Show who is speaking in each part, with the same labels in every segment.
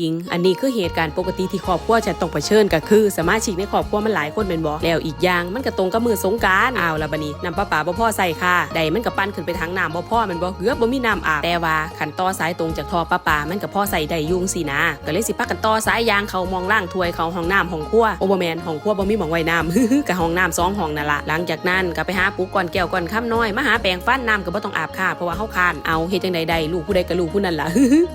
Speaker 1: หญิงอันนี้คือเหตุการณ์ปกติที่ครอบครัวฉันต้องเผชิญก็คือ สมาชิกในครอบครัวมันหลายคนเป็นบ่แล้วอีกอย่างมันก็ตรงกับมือสงการอ้าวล้วบันี้น้ำประปาบ่พ่อใส่ค่ะใดมันก็ปั้นขึ้นไปทางน้ำบ่พ่อมันบ่เกือบบ่มีน้ำอาบแต่ว่าขันต่อสายตรงจากท่อประปามันก็พ่อใส่ได้ยุ่งสินะก็เลยสิพักกันต่อสายยางเขามองล่างถวยเขาห้องน้ำห้องครัวโอเบอร์แมนห้องครัวบ่มีหมองไว้น้ำก็ห้องน้ำสองห้องนั่นละหลังจากนั้นก็ไปหาปุ๊กก่อนแก้วก่อนค่ำน้อยมาหาแปรงฟันน้ำก็บ่ต้องอาบค่ะเพราะว่าเฮาคานเอาเฮ็ดจังใดใดลูกผู้ใดก็ลูกผู้นั้นล่ะ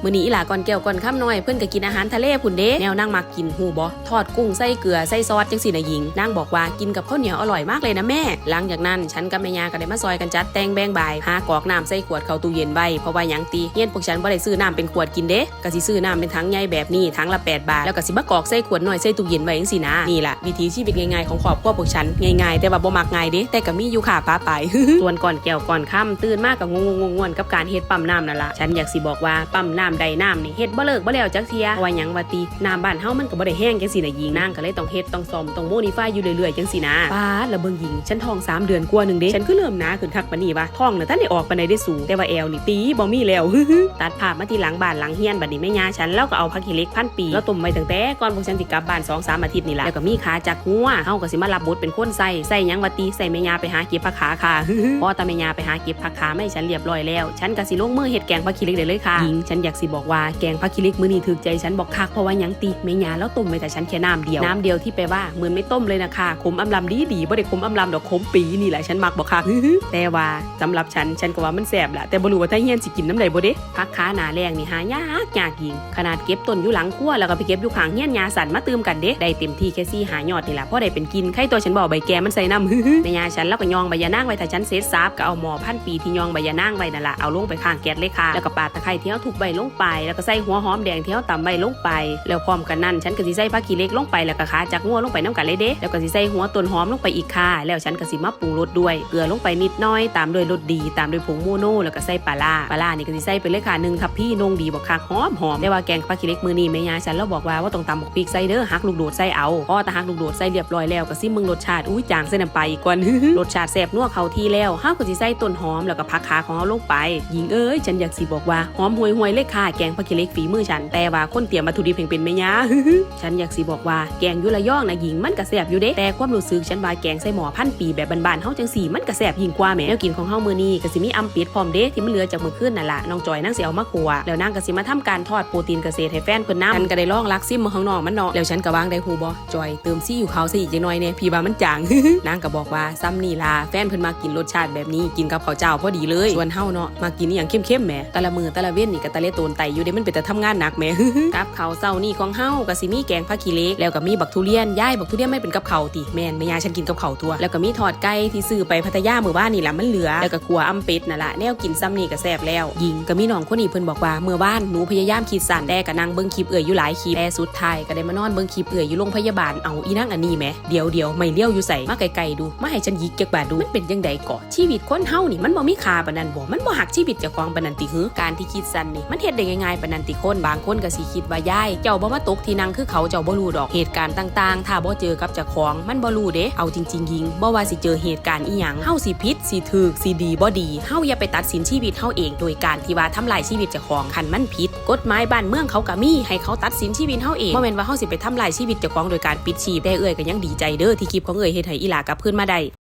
Speaker 1: มื้อนี้อีหลาก่อนแก้วก่อนค่ำน้อยเพิ่นก็กินอาหารทะเลพุ่นเด้แนวนั่งมักกินหูบ่ทอดกุ้งใส่เกลือใส่ซอสจังซี่นะหญิงนางบอกว่ากินกับข้าวเหนียวอร่อยมากเลยนะแม่ หลังจากนั้นฉันกับแม่ยาก็ได้มาซอยกันจัดแต่งแบงบายหากรอกน้ำใส่ขวดเข้าตู้เย็นไว้เพราะว่าหยังตีเฮียนพวกฉันบ่ได้ซื้อน้ำเป็นขวดกินเด้ก็สิซื้อน้ำเป็นถังใหญ่แบบนี้ถังละ 8 บาท แล้วก็สิมากอกใส่ขวดหน้อยใส่ตู้เย็นไว้จังซี่นะนี่ล่ะวิถีชีวิตง่ายๆของครอบครัวพวกฉันง่ายๆแต่ว่าบ่มักง่ายเด้แต่ก็มีอยู่ค่ะป้าไปส่วนก่อนแก้วก่อนค่ำตื่นมากกับงงงงๆกับการเฮ็ดปั๊มน้ำนั่นล่ะฉันอยากสิบอกว่าปั๊มน้ำใดน้ำนี่เฮ็ดบ่เลิกบ่แล้วจักเทียเพราะว่าหยังว่าติน้ำบ้านเฮามันก็บ่ได้แห้งจังซี่นะหญิงนางก็เลยต้องเฮ็ดต้องซ่อมต้องโมดิฟายอยู่เรื่อยๆจังซี่นะป้าแล้วเบิ่งหญิงฉันท้อง 3 เดือนกว่านึงเด้ฉันคือเริ่มหนาขึ้นคักปานนี้วะท้องน่ะท่านได้ออกปานใดได้สูงแต่ว่าแอวนี่ตีบ่มีแล้วตัดภาพมาที่หลังบ้านหลังเฮียนบัดนี้แม่ย่าฉันแล้วก็เอาผักขี้เล็กพันปีแล้วต้มไว้ตั้งแต่ก่อนพวกฉันสิกลับบ้าน2 3อาทิตย์นี่ล่ะแล้วก็มีขาจากหัวเฮาก็สิมารับบทเป็นคนใส่ใส่หยังว่าติใส่แม่ย่าไปหาเก็บผักขาค่ะพอตาแม่ย่าไปหาเก็บผักขาไม่ฉันเรียบร้อยแล้ว ฉันก็สิลงมือเฮ็ดแกงผักขี้เล็กได้เลยค่ะหญิงฉันอยากสิบอกว่าแกงผักขี้เล็กมื้อนี้ถูกใจฉันบอกคักเพราะว่ายังติแม่ยาแล้วต้มไว้แต่ฉันแค่น้ำเดียว น้ำเดียวที่แปลว่าเหมือนไม่ต้มเลยนะคะขมอำลำดีดีบ่ได้ขมอำลำดอกขมปีนี่แหละฉันมักบอกคักแต่ว่าสำหรับฉันฉันก็ว่ามันแสบแหละแต่บ่รู้ว่าถ้าเฮียนสิกินน้ำใดบ่เด้ผักขาหนาแรงนี่หายากยากหญิง ขนาดเก็บต้นอยู่หลังครัวแล้วก็ไปเก็บอยู่ข้างเฮียนยาสันมาเตืมกันเด้ได้เต็มที่แค่ซี่หายอดนี่แหละเพราะได้เป็นกินไข่ตัวฉันบอกใบแกมันใส่น้ำแม่ยาฉันแล้วก็ยองใบยานางไว้ถ้าฉันเซตซับก็เอาหมอพันปีที่ยองใบยานางไว้นั่นแหละเอาลงไปข้างแก๊สเลยค่ะแล้วก็ปาดตะไคร้ที่เอาทุบใบลงไปแล้วก็ใส่หัวหอมแดงที่เอาตำใบลงไป แล้วพร้อมกันนั้น ฉันก็สิใส่ผักขี้เล็กลงไปแล้วก็ขาจากงัวลงไปน้ำกันเลยเด้แล้วก็สิใส่หัวต้นหอมลงไปอีกค่ะ แล้วฉันก็สิมาปรุงรสด้วย เกลือลงไปนิดน้อย ตามด้วยรสดี ตามด้วยผงโมโน่แล้วก็ใส่ปลาล่าปลาล่านี่ก็สิใส่ไปเลยค่ะหนึ่งทัพพี่นงดีบอกค่ะหอมหอมได้ว่าแกงผักขี้เล็กมือนี้แม่ยายฉันแล้วบอกว่าว่าต้องตำบักพริกใส่เด้อหักลูกโดดใส่เอาพอตาหักลูกโดดใส่เรียบร้อยแล้วก็ซิมึงรสชาติอุ้ยจางใส่น้ำปลาอีกก่อนรสชาติแซ่บนัวเข้าที่แล้วห้าวก็สิใส่ต้นหอมแล้วก็ผักขาของเราลงไปหญิงเอ้ยฉันอยากสิบอกว่าหอมห่วยห่วยๆเลยค่ะแกงผักขี้เล็กฝีมือฉันแต่ว่าคนเตรียมวัตถุดิบเพียงเป็นแม่ยาฉันอยากสิบอกว่าแกงยุระย่องนะหญิงมันก็แซ่บอยู่เด้แต่ความรู้สึกฉันว่าแกงใส่หมอพันปีแบบบานๆเฮาจังสี่มันก็แซ่บยิ่งกว่าแหมแนวกินของเฮามื้อนี้ก็สิมีอำปิดพร้อมเด้ที่มันเหลือจากมื้อคืนนั่นล่ะน้องจอยนางสิเอามาขัวแล้วนางก็สิมาทำการทอดโปรตีนเกษตรให้แฟนเพิ่นนำฉันก็ได้ลองลักซิมมาข้างนอกมันเนาะแล้วฉันก็วางได้ฮู้บ่จอยเติมซี่อยู่เขาซะอีกจังหน่อยเนี่ยพี่ว่ามันจางนางก็บอกว่าซ้ำนี่ล่ะแฟนเพิ่นมากินรสชาติแบบนี้กินกับข้าวเจ้าพอดีเลยส่วนเฮาเนาะมากินอหย่างเข้มๆแหมแต่ละมือแต่ละเว้นนี่ก็ตะเลโตนไตอยู่เด้มันเป็นแต่ทำงานหนักแหมกับข้าวเช้านี่ของเฮาก็สิมีแกงผักขี้เล็กแล้วก็มีบักทุเรียนย่ายบักทุเรียนไม่เป็นกับข้าวติแม่นแม่ยายฉันกินกับข้าวทั่วแล้วก็มีทอดไก่ที่ซื้อไปพัทยาเมื้อบ้านนี่แหละมันเหลือแล้วก็ขัวอำเป็ดนั่นล่ะแนวกินซ้ำนี่ก็แซ่บแล้วหญิงก็มีน้องคนนี้เพิ่นบอกว่าเมื่อบ้านหนูพยายามคิดสั่นแต่ก็นั่งเบิ่งคลิปเอื่อยอยู่หลายคลิปแต่สุดท้ายก็ได้มานอนเบิ่งคลิปเอื่อยอยู่โรงพยาบาลเอาอีนั่งอันนี้แหมเดี๋ยวเดี๋ยวไม่เลี้ยวอยู่ใส่มาไกลๆดูมาให้ฉันยิกจักบาดูมันเป็นจังไดก่อชีวิตคนเฮานี่มันบ่มีค่าปานนั้นบ่มันบ่หักชีวิตเจ้าของปานนั้นติหือการที่คิดสั่นนี่มันเฮ็ดได้ง่ายๆปานนั้นติคนบางคนก็สิคิดว่ายายเจ้าบ่มาตกที่นั่งคือเขาเจ้าบ่รู้ดอกเหตุการณ์ต่างๆ ถ้าบ่เจอกับเจ้าของมันบ่รู้เด้เอาจริงๆยิงบ่ว่าสิเจอเหตุการณ์อีหยังเฮาสิผิดสิถูกสิดีบ่ดีเฮาอย่าไปตัดสินชีวิตเฮาเองโดยการที่ว่าทำลายชีวิตเจ้าของคันมันผิดกฎหมายบ้านเมืองเขาก็มีให้เขาตัดสินชีวิตเฮาเองบ่แม่นว่าเฮาสิไปทำลายชีวิตเจ้าของโดยการปิดชีพแต่เอ้ยก็ยังดีใจเด้อที่คลิปของเอ้ยเฮ็ดให้อีหลากลับคืนมาได้